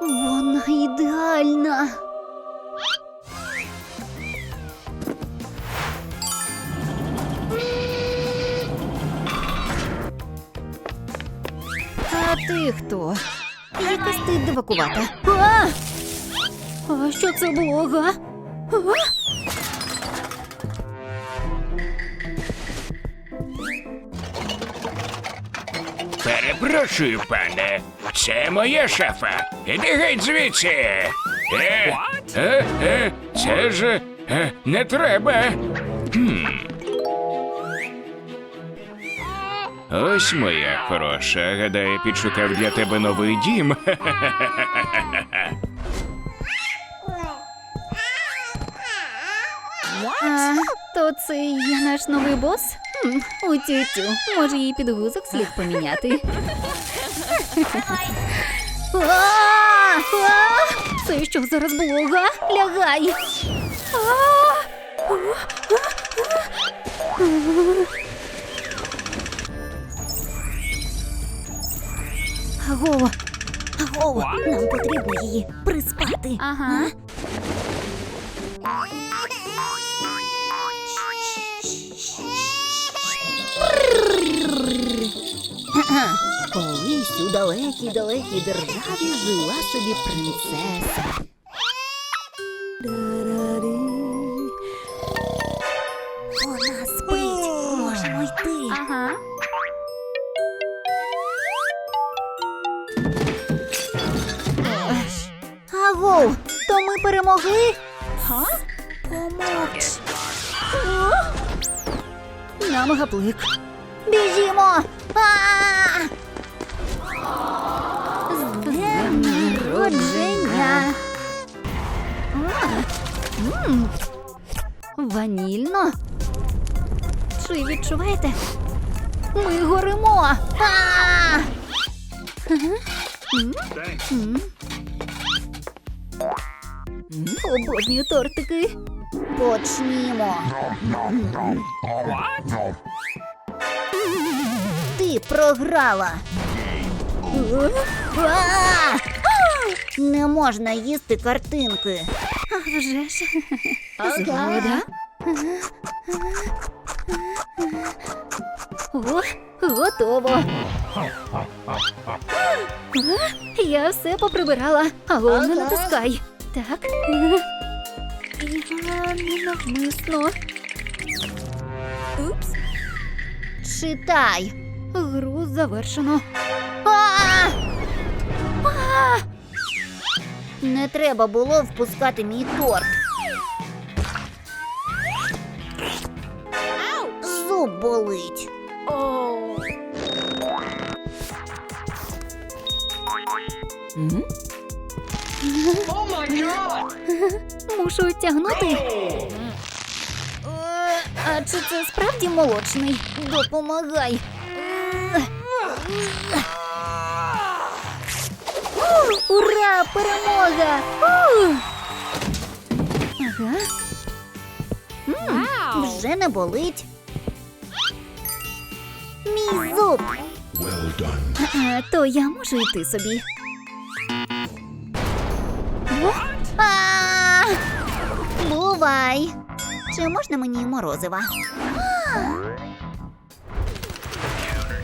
Вона ідеальна. А ти хто? Якась ти дивакувата. А! а що це було, га? А? Перепрошую, пане. Це моє шафа. Іди геть звідси. Е, е, е, це ж е, не треба. Хм. Ось моя хороша. Гадаю, підшукав для тебе новий дім. А, то це я наш новий бос? Хм, у тютю. Може, їй підгузок слід поміняти. А! А! Це що зараз було, га? Лягай. А! Аго, аго, нам потрібно її приспати. Ага. Колись у далекій далекій державі жила собі принцеса. Вона спить. Можемо йти. Ага. Аго, то ми перемогли? Га? Помовч. Нам гаплик. Біжімо! З днем народження! Ванільно? Чи відчуваєте? Ми горимо! А! Обожнюю тортики. Почнімо. Ти програла. Не можна їсти картинки. А вже ж. Згода. О, готово. Я все поприбирала. Аго, не натискай. Так. Я ненавмисно. Упс. Читай. Гру завершено. А! А! Не треба було впускати мій торт. Зуб болить. Мушу тягнути. А чи це справді молочний? Допомагай. Ура! Перемога! Ага. М, Вже не болить. Мій зуб. А, то я можу йти собі. Бувай! Чи можна мені морозива?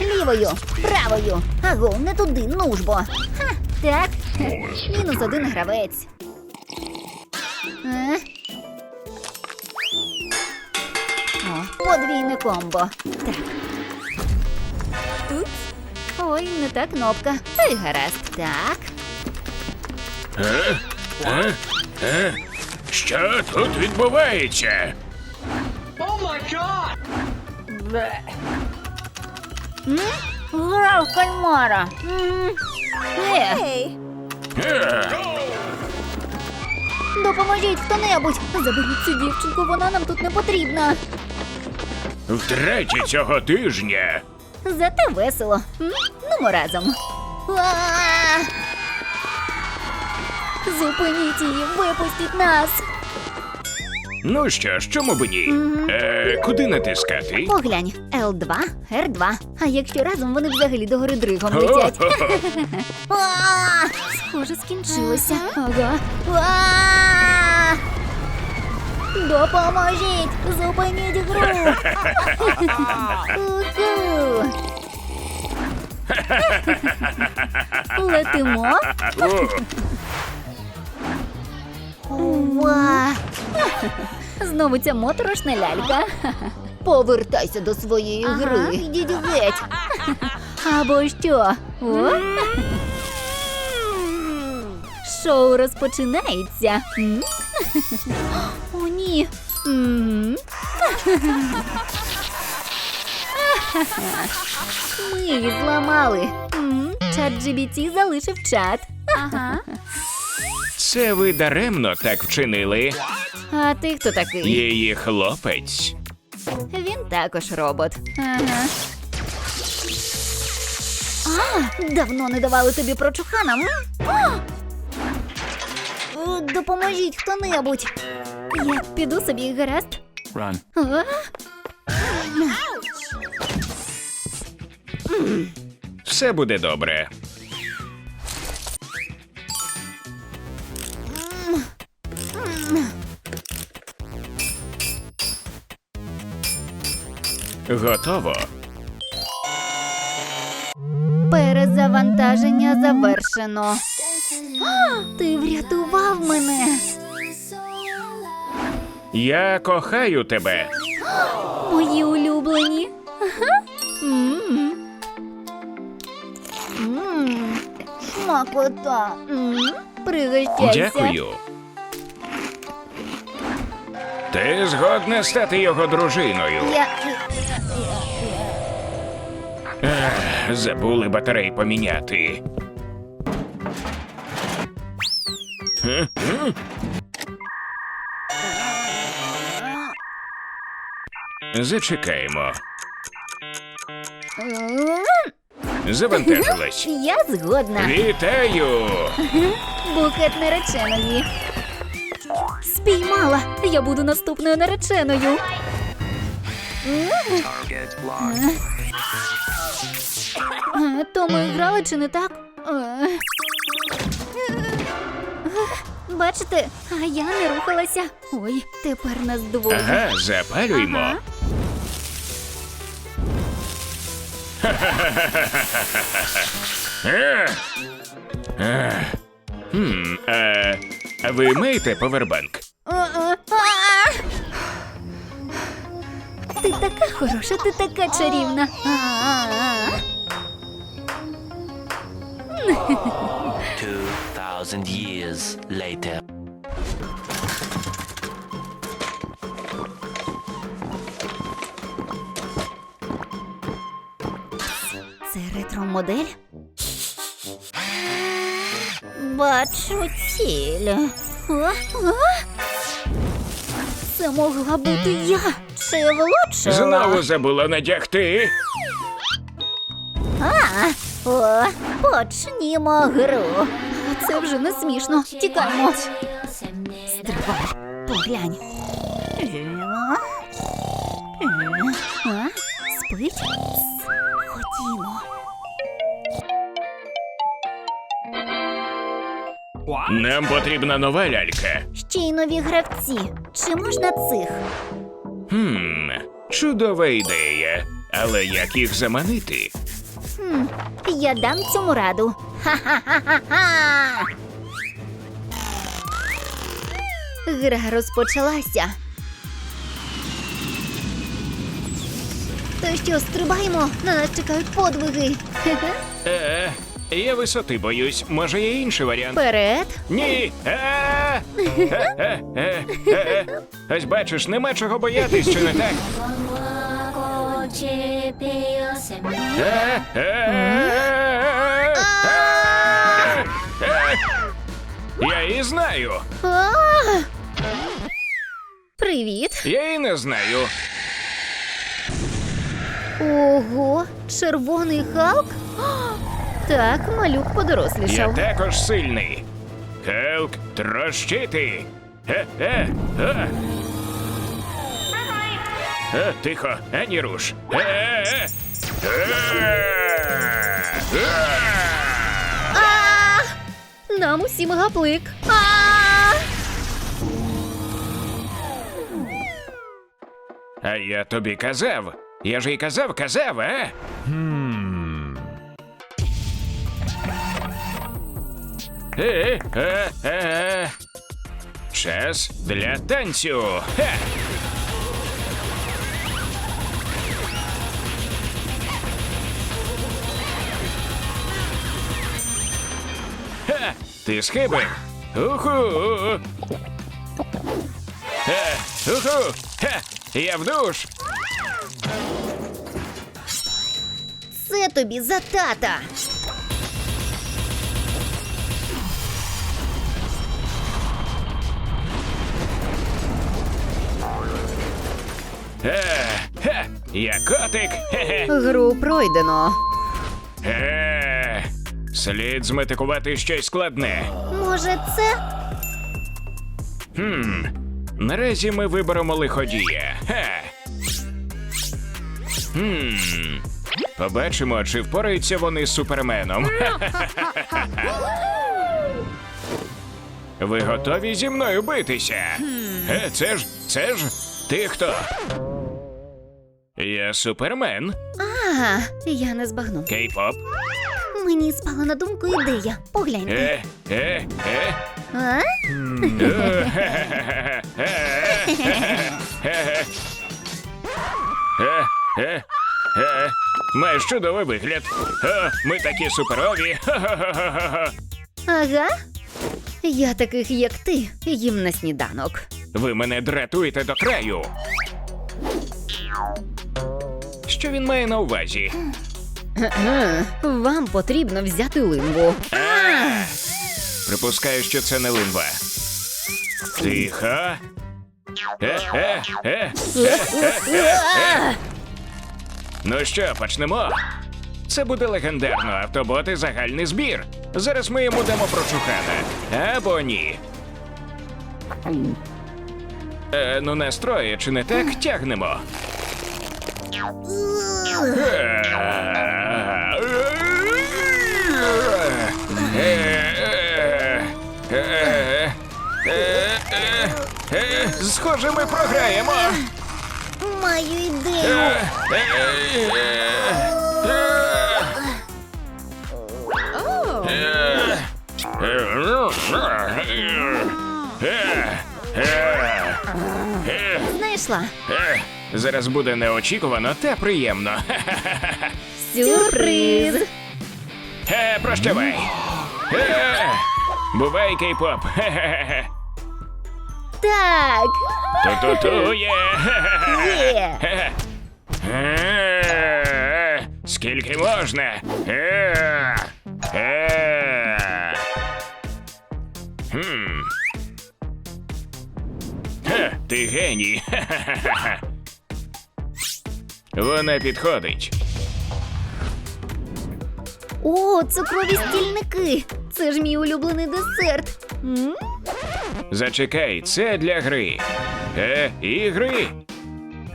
Лівою, правою. Аго, не туди, ну ж бо. Ха, так. Мінус один гравець. Е? О, подвійне комбо. Так. Упс. Ой, не та кнопка. Та й гаразд. Так. Е? Е? Що тут відбувається? М? Грав кальмара. М. Е, Е? допоможіть хто-небудь. Заберіть цю дівчинку, вона нам тут не потрібна. Втретє цього тижня. Зате весело. М? Ну, ми разом. А! Зупиніть її, випустіть нас. Ну що ж, чому б ні? Е, куди натискати? Поглянь, L2, R2. А якщо разом вони взагалі до гори дригом летять. О-хо-хо. А, Схоже, скінчилося. Ага. А! Допоможіть! Зупиніть гру! Летимо. О, Ва! Знову ця моторошна лялька. Повертайся до своєї гри. Йдіть геть. Або що? О? Шоу розпочинається. О, ні. Ми її зламали. Чат GBT залишив чат. Ага. Це ви даремно так вчинили. А ти хто такий? Її хлопець. Він також робот. Ага. А, давно не давали тобі прочухана. м? А! Допоможіть хто-небудь. Я піду собі, гаразд. Run. А? Все буде добре. Готово. Перезавантаження завершено. А, ти врятував мене. Я кохаю тебе. Мої улюблені. Ага. М. М. Смакота. М. Пригощайся. Дякую. Ти згодна стати його дружиною. Я... Ех, забули батарей поміняти. Е, е. Зачекаємо. Завантажилась. Я згодна. Вітаю! Букет нареченої. Спіймала. Я буду наступною нареченою. Е, То ми грали чи не так? Е. Бачите, а я не рухалася. Ой, тепер нас двоє. Ага, запалюймо. Ага. Е. Е. Хм, е, а ви маєте повербанк? Ти така хороша, ти така чарівна. А-а-а. Years later. Це ретро-модель? Бачу ціль. А? А? Це могла бути я. Чи влучила? Знову забула надягти. А, о, почнімо гру. Це вже не смішно. Тікаємо. Стривай, поглянь. А? Спить? Ходімо. Нам потрібна нова лялька. Ще й нові гравці. Чи можна цих? Хм, чудова ідея. Але як їх заманити? Хм, я дам цьому раду. Ха-ха-ха-ха-ха! Гра розпочалася. То що, стрибаємо? На нас чекають подвиги. Е, я висоти боюсь. Може, є інший варіант? Вперед. Ні. Е, е, е, е, е. Ось бачиш, нема чого боятись, чи не так? Е, е, е, е, е. Я її знаю. А! Привіт. Я її не знаю. Ого, червоний Халк? А, Так, малюк Я подорослішав. також сильний. Хелк, трощити. Е, е, е. Е, тихо, ані руш. Е, е, е. Е, А! Нам усім гаплик. А! А я тобі казав. Я ж і казав, казав, а? Е, е, е. Час для танцю. Ха! Ти схибив? Уху! Ха! Уху! Ха! Я в душ! Це тобі за тата. Е, ха! Я котик! Хе-хе! Гру пройдено. Е, слід зметикувати щось складне. Може, це? Хм. Наразі ми виберемо лиходія. Ха. Хм. Побачимо, чи впораються вони з суперменом. Ви готові зі мною битися? Е, це ж, це ж ти хто? Я супермен. Ага, я не збагну. Кей-поп. Мені спала на думку ідея. Погляньте. Е, е, е. А? Е, Маєш чудовий вигляд. О, ми такі суперові. Ха-ха-ха-ха-ха. Ага. Я таких, як ти, їм на сніданок. Ви мене дратуєте до краю. Що він має на увазі? Вам потрібно взяти лингу. Припускаю, що це не линва. Тихо. Е, е, е. Ну що, почнемо? Це буде легендарно автоботи загальний збір. Зараз ми йому дамо прочухана. Або ні. Е, ну нас троє, чи не так? Тягнемо. Схоже, ми програємо. Маю ідею. Знайшла. Зараз буде неочікувано та приємно. Сюрприз. Е, прощавай. Е, Бувай, кей-поп. Так. Ту-ту-ту є. Е, Скільки можна? Е, е. Хм. Ти геній. Хе-хе-хе. Вона підходить. О, цукрові стільники. Це ж мій улюблений десерт. М? Зачекай, це для гри. Е, ігри.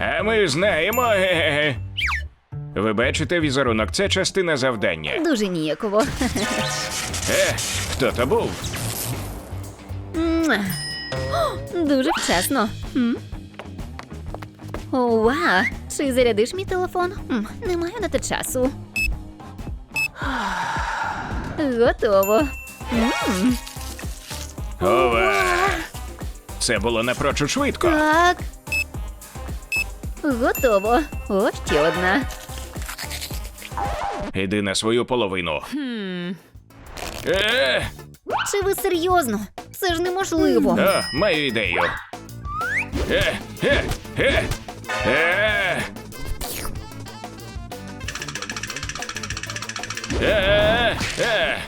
А ми знаємо. Ви бачите візерунок, це частина завдання. Дуже ніяково. Е, хто то був? Муа. О, Дуже вчасно. М? Ова! Чи зарядиш мій телефон? М, Не маю на те часу. Готово. М, Ова. Це було напрочуд швидко. Так. Готово. О, ще одна. Іди на свою половину. Е, Чи ви серйозно? Це ж неможливо. о, маю ідею. Е, е, е, е. Е, е.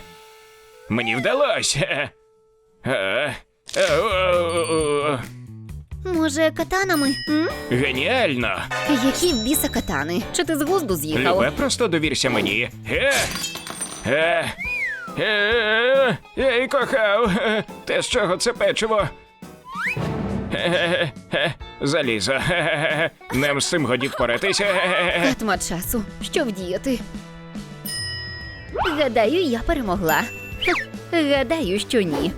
Мені вдалося. Е, е. Може, катанами? М? Геніально! Які в біса катани? Чи ти з глузду з'їхав? Любе, просто довірся мені. Е, е, е, я й кохав. Те, з чого це печиво. Е, е, е, залізо. Нам з цим годі впоратися. Катма часу. Що вдіяти? Гадаю, я перемогла. Гадаю, що ні.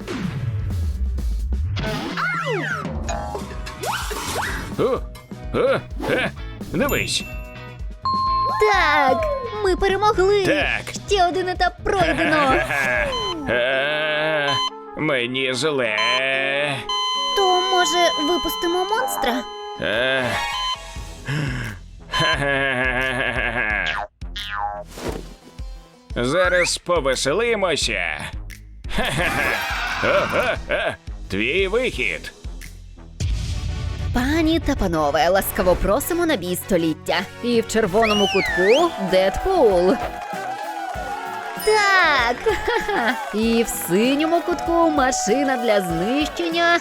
О, о, е, Дивись. Так, ми перемогли. Так. Ще один етап пройдено. Е, Мені зле. То може випустимо монстра? Е. Ха-ха-ха-ха-ха. Зараз повеселимося. Ха-ха-ха. Твій вихід. Пані та панове, ласкаво просимо на бій століття. І в червоному кутку Дедпул. Так. І в синьому кутку машина для знищення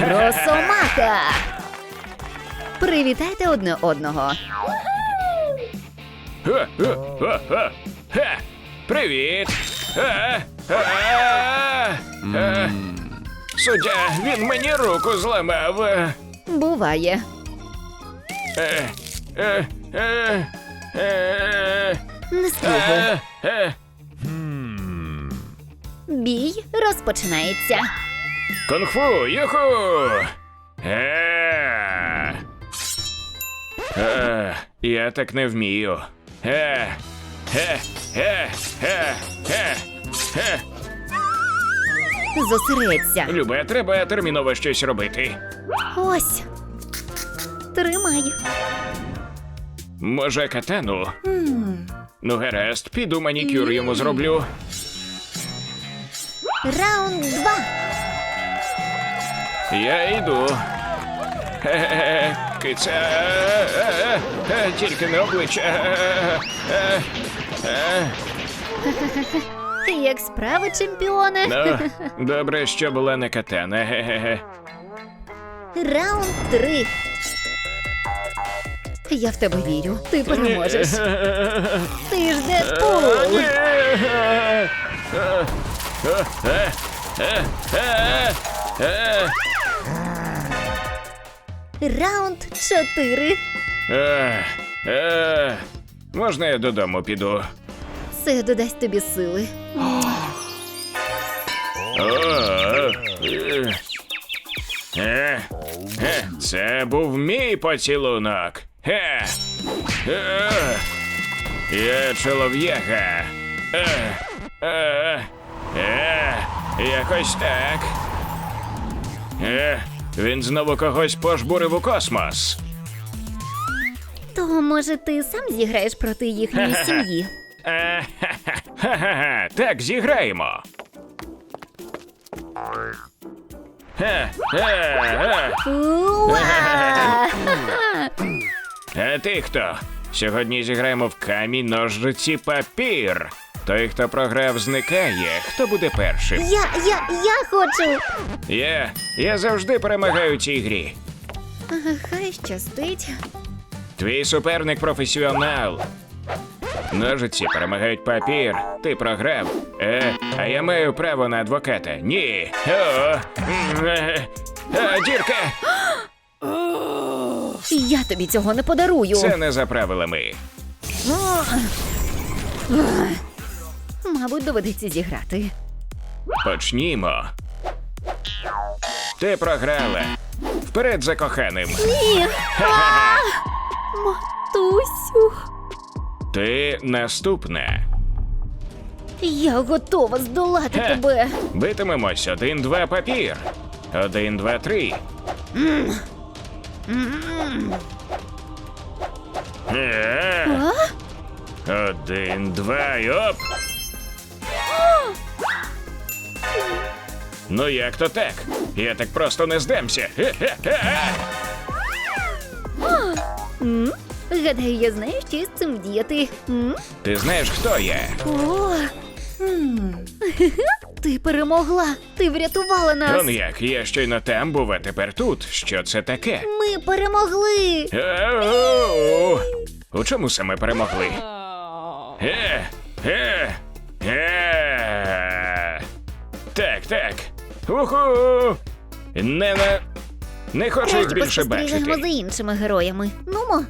Росомаха. Привітайте одне одного. Привіт. Суддя, він мені руку зламав. Буває. Е, е, е, е, Не слухай. е, е. Бій розпочинається. Кунг-фу, юху! Е. Е, я так не вмію. Е, е, е, е, е, е. Зосередься. Любе, треба терміново щось робити. Ось. Тримай. Може, катану? Ну, гаразд, піду манікюр йому зроблю. Раунд два. Я йду. Е-е-е, Киця. Е-е-е, е, Тільки не обличчя. Е-е-е, е. Як справи, чемпіоне? Ну, добре, що була не катана. Ге-ге-ге. Раунд три. Я в тебе вірю. Ти переможеш. Ти ж Дедпул. Раунд чотири. Е, е. Можна я додому піду? Це додасть тобі сили. Е, Це був мій поцілунок. Е, е, Я чолов'яга. Е, е, е, якось так. Е, він знову когось пожбурив у космос. То може ти сам зіграєш проти їхньої сім'ї? Е, Так, зіграємо. Е, е. Уа! А ти хто? Сьогодні зіграємо в камінь, ножиці, папір. Той, хто програв, зникає. Хто буде першим? Я, я, я хочу. Я. Я завжди перемагаю у цій грі. Хай щастить. Твій суперник професіонал. Ножиці перемагають папір. Ти програв. Е, а я маю право на адвоката. Ні. О, е, дірка! Я тобі цього не подарую. Це не за правилами. Мабуть, доведеться зіграти. Почнімо. Ти програла. Вперед за коханим. Ні. Матусю. Ти наступна. Я готова здолати Хе. тебе. Битимемось один, два папір. Один, два, три. Е, Один, два і оп. Ну як то так? Я так просто не здамся. Хе-хе-хе. М? Гадаю, я знаю, що з цим діяти. М? Ти знаєш, хто я? О! М. Ти перемогла! Ти врятувала нас! Он як, я щойно там був, а тепер тут. Що це таке? Ми перемогли! Ау! У чому саме перемогли? Е, е, е. Так, так. Уху! Не на. Не хочу їх Краще більше поспостерігаємо бачити. за іншими героями. Нумо.